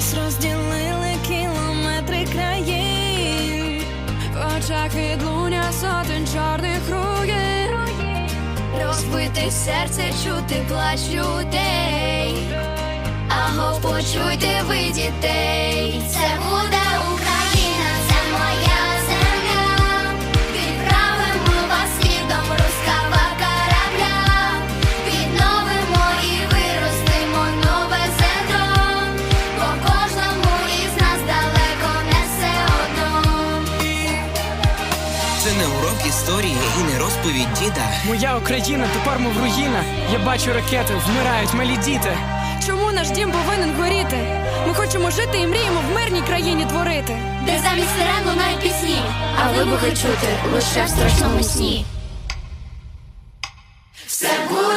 Нас розділили кілометри країн, в очах відлуня сотень чорних руїн. Розбите серце чути плач людей. Аго, почуйте ви дітей. Це не урок історії і не розповідь діда. Моя Україна, тепер мов руїна. Я бачу ракети, вмирають малі діти. Чому наш дім повинен горіти? Ми хочемо жити і мріємо в мирній країні творити. Де замість сирен лунають пісні, а вибухи чути лише в страшному сні. Все буде.